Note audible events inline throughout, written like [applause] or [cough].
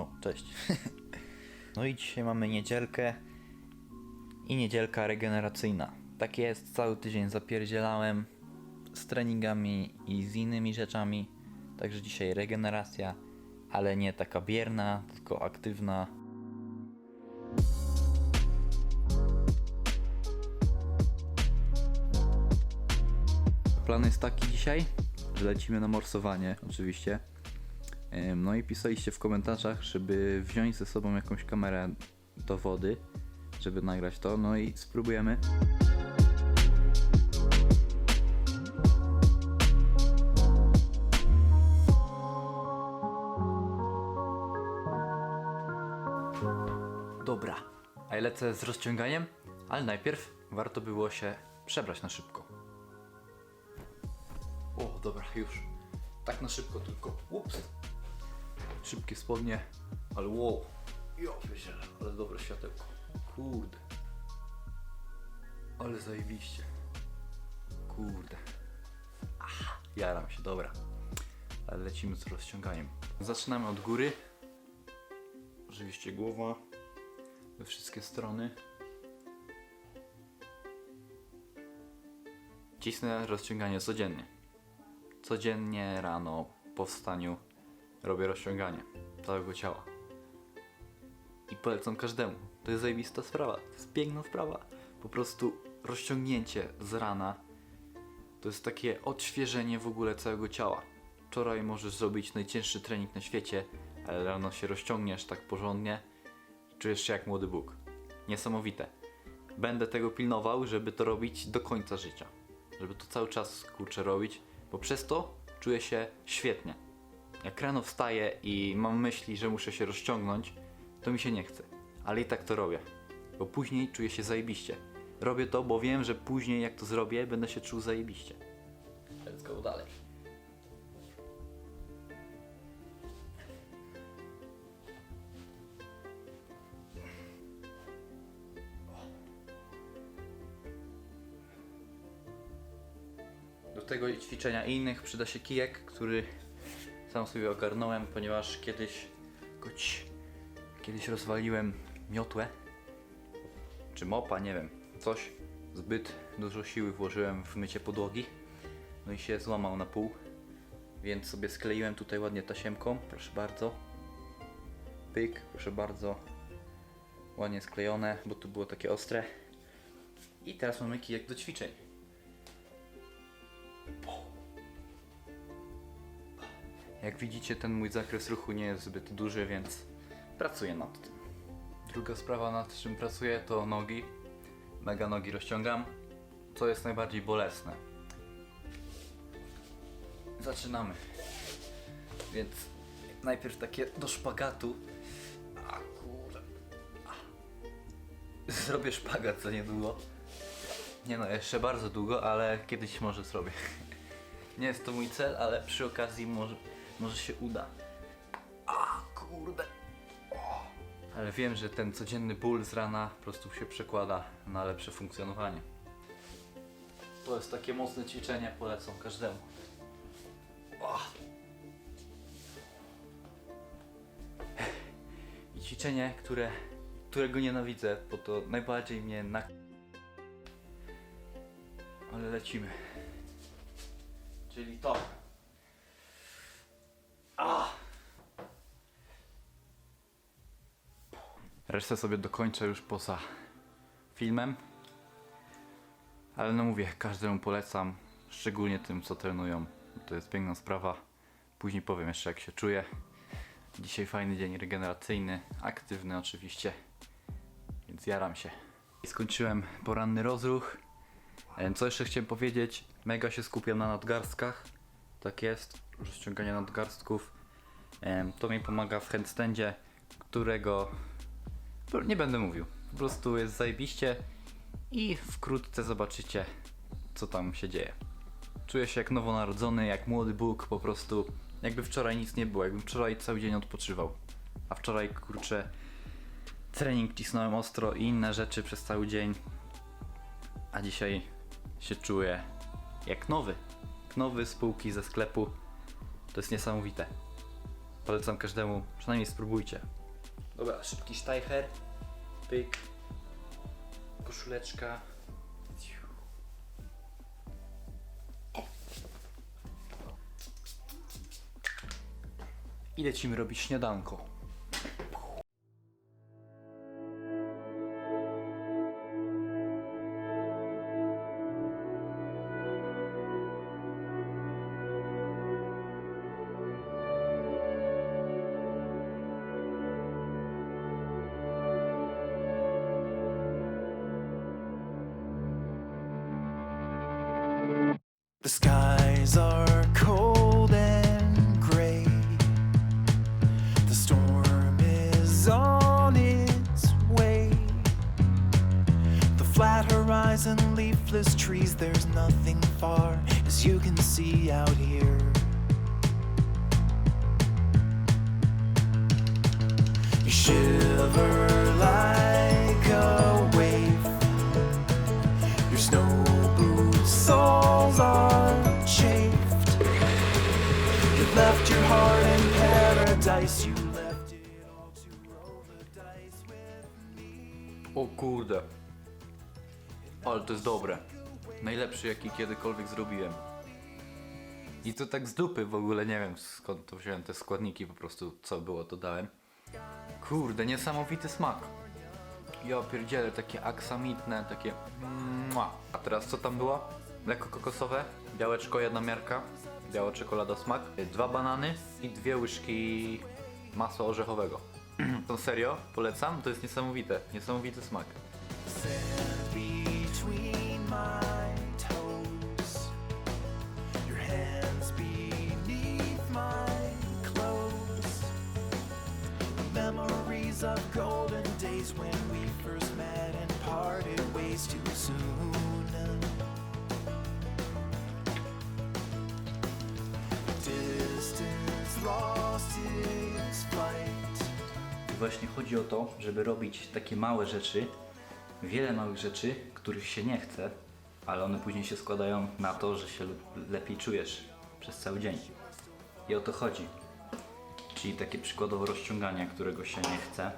O, cześć. [laughs] No i dzisiaj mamy niedzielkę i niedzielka regeneracyjna. Tak jest, cały tydzień zapierdzielałem z treningami i z innymi rzeczami. Także dzisiaj regeneracja, ale nie taka bierna, tylko aktywna. Plan jest taki dzisiaj, że lecimy na morsowanie, oczywiście. No i pisaliście w komentarzach, żeby wziąć ze sobą jakąś kamerę do wody, żeby nagrać to. No i spróbujemy. Dobra, a ja lecę z rozciąganiem, ale najpierw warto było się przebrać na szybko. O, dobra, już. Tak na szybko tylko. Ups. Szybkie spodnie, ale wow. Jo, wiecie, ale dobre światełko. Kurde. Ale zajebiście. Kurde. Ach, jaram się, dobra. Ale lecimy z rozciąganiem. Zaczynamy od góry. Oczywiście głowa we wszystkie strony. Cisnę rozciąganie codziennie. Codziennie rano po wstaniu robię rozciąganie całego ciała. I polecam każdemu. To jest zajebista sprawa. To jest piękna sprawa. Po prostu rozciągnięcie z rana to jest takie odświeżenie w ogóle całego ciała. Wczoraj możesz zrobić najcięższy trening na świecie, ale rano się rozciągniesz tak porządnie czujesz się jak młody Bóg. Niesamowite. Będę tego pilnował, żeby to robić do końca życia. Żeby to cały czas kurczę robić, bo przez to czuję się świetnie. Jak rano wstaję i mam myśli, że muszę się rozciągnąć, to mi się nie chce. Ale i tak to robię. Bo później czuję się zajebiście. Robię to, bo wiem, że później jak to zrobię, będę się czuł zajebiście. Let's go dalej. Do tego ćwiczenia innych przyda się kijek, który sam sobie ogarnąłem, ponieważ kiedyś kiedyś rozwaliłem miotłę czy mopa, nie wiem, coś. Zbyt dużo siły włożyłem w mycie podłogi, no i się złamał na pół, więc sobie skleiłem tutaj ładnie tasiemką, proszę bardzo. Pyk, proszę bardzo. Ładnie sklejone, bo tu było takie ostre. I teraz mamy kijek do ćwiczeń. Jak widzicie, ten mój zakres ruchu nie jest zbyt duży, więc pracuję nad tym. Druga sprawa, nad czym pracuję, to nogi. Mega nogi rozciągam, co jest najbardziej bolesne. Zaczynamy. Więc najpierw takie do szpagatu. A kurde. Zrobię szpagat za niedługo. Nie no, jeszcze bardzo długo, ale kiedyś może zrobię. [laughs] Nie jest to mój cel, ale przy okazji może, może się uda. A kurde. Ale wiem, że ten codzienny ból z rana po prostu się przekłada na lepsze funkcjonowanie. To jest takie mocne ćwiczenie, polecam każdemu. O. I ćwiczenie, które, którego nienawidzę, bo to najbardziej mnie na... Ale lecimy. Czyli to. Resztę sobie dokończę już poza filmem. Ale no mówię, każdemu polecam, szczególnie tym, co trenują. To jest piękna sprawa. Później powiem jeszcze, jak się czuję. Dzisiaj fajny dzień regeneracyjny, aktywny oczywiście, więc jaram się. Skończyłem poranny rozruch. Co jeszcze chciałem powiedzieć? Mega się skupiam na nadgarstkach. Tak jest, rozciąganie nadgarstków. To mi pomaga w handstandzie, którego nie będę mówił. Po prostu jest zajebiście i wkrótce zobaczycie, co tam się dzieje. Czuję się jak nowonarodzony, jak młody Bóg, po prostu jakby wczoraj nic nie było, jakbym wczoraj cały dzień odpoczywał. A wczoraj, kurczę, trening cisnąłem ostro i inne rzeczy przez cały dzień. A dzisiaj się czuję jak nowy. Nowy z półki ze sklepu. To jest niesamowite. Polecam każdemu, przynajmniej spróbujcie. Dobra, szybki sztajcher. Pyk. Koszuleczka. I lecimy robić śniadanko. Skies are cold and gray. The storm is on its way. The flat horizon, leafless trees, there's nothing far as you can see out here. You shiver O kurde. Ale to jest dobre. Najlepszy jaki kiedykolwiek zrobiłem. I to tak z dupy w ogóle nie wiem skąd to wziąłem te składniki, po prostu co było to dałem. Kurde, niesamowity smak. Ja pierdzielę, takie aksamitne, takie. A teraz co tam było? Mleko kokosowe, białeczko, jedna miarka, biała czekolada smak, dwa banany i dwie łyżki masła orzechowego. [clears throat] To serio, polecam, to jest niesamowite, niesamowity smak. Of golden days when we first met and parted ways too soon. Właśnie chodzi o to, żeby robić takie małe rzeczy, wiele małych rzeczy, których się nie chce, ale one później się składają na to, że się lep- lepiej czujesz przez cały dzień. I o to chodzi. Czyli takie przykładowo rozciąganie, którego się nie chce,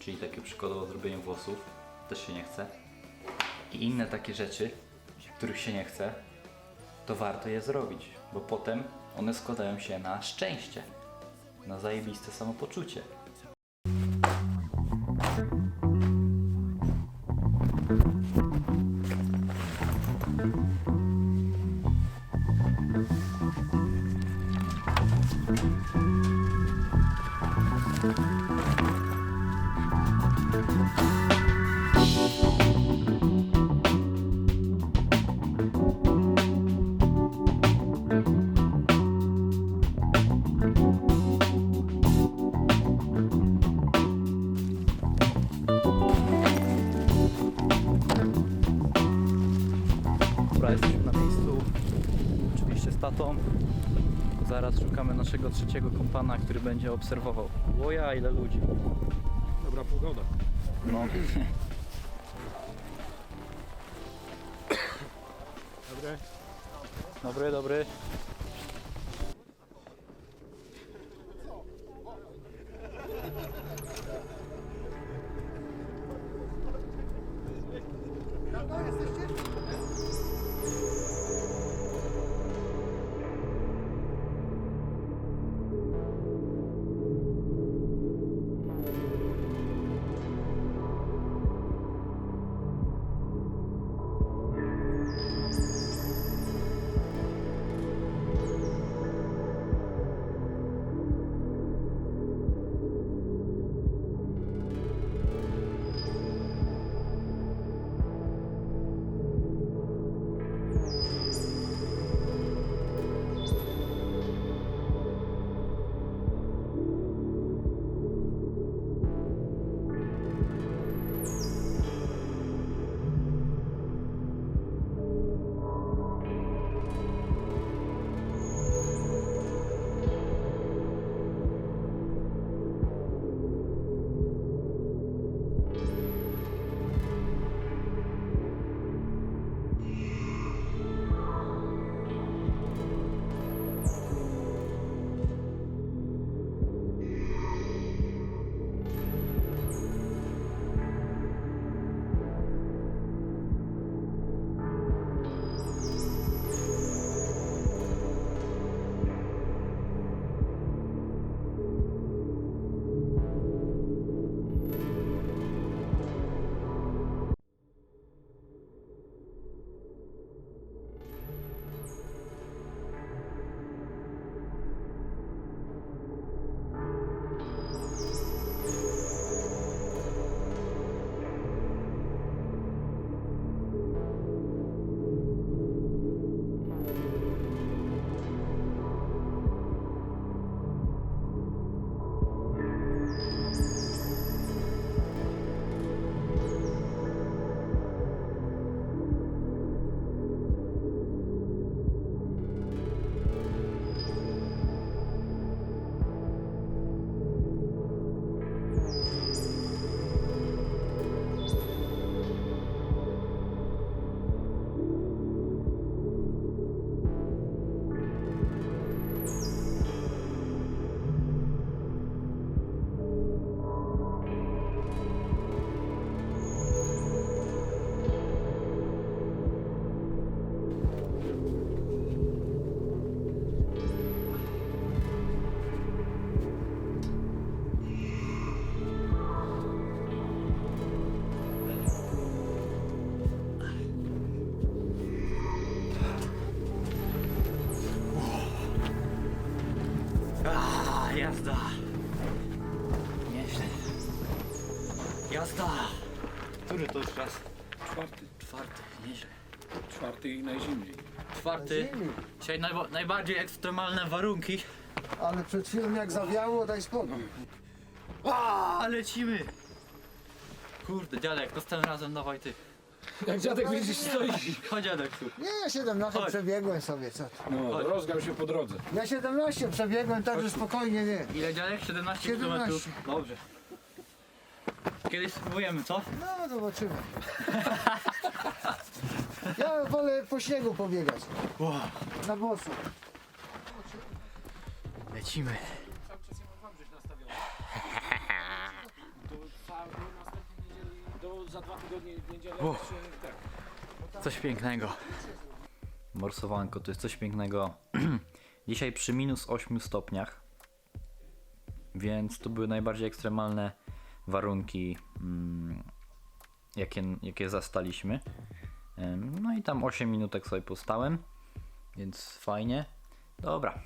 czyli takie przykładowo zrobienie włosów, też się nie chce. I inne takie rzeczy, których się nie chce, to warto je zrobić, bo potem one składają się na szczęście, na zajebiste samopoczucie. Dobra, jesteśmy na miejscu. Oczywiście z tatą. Zaraz szukamy naszego trzeciego kompana, który będzie obserwował. Łoja, ile ludzi. Dobra pogoda. No. Dobre. Dobry, dobry. Jazda. Który to już raz? Czwarty. Czwarty, nieźle. Czwarty i najzimniej. Czwarty. Zimny. Dzisiaj najba- najbardziej ekstremalne warunki. Ale przed chwilą jak zawiało, daj spokój. A, lecimy! Kurde, dziadek, następnym razem dawaj ty. Jak dziadek widzisz stoi. Chodź dziadek tu. Nie, ja 17 Chodź. przebiegłem sobie, co ty. No, rozgał się po drodze. Ja 17 przebiegłem, także spokojnie nie. Ile dziadek? 17 km. 17. Dobrze. Kiedyś spróbujemy, co? No, zobaczymy. [laughs] Ja wolę po śniegu pobiegać. Na bosu. Lecimy. Do, za dwa tygodnie w niedzielę tak. Coś pięknego. Morsowanko to jest coś pięknego. [clears throat] Dzisiaj przy minus 8 stopniach. Więc to były najbardziej ekstremalne warunki, mm, jakie, jakie zastaliśmy. No i tam 8 minutek sobie postałem, więc fajnie. Dobra,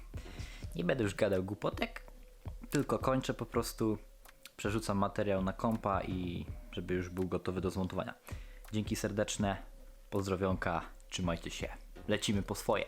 nie będę już gadał głupotek, tylko kończę po prostu. Przerzucam materiał na kompa i żeby już był gotowy do zmontowania. Dzięki serdeczne, pozdrowionka, trzymajcie się. Lecimy po swoje.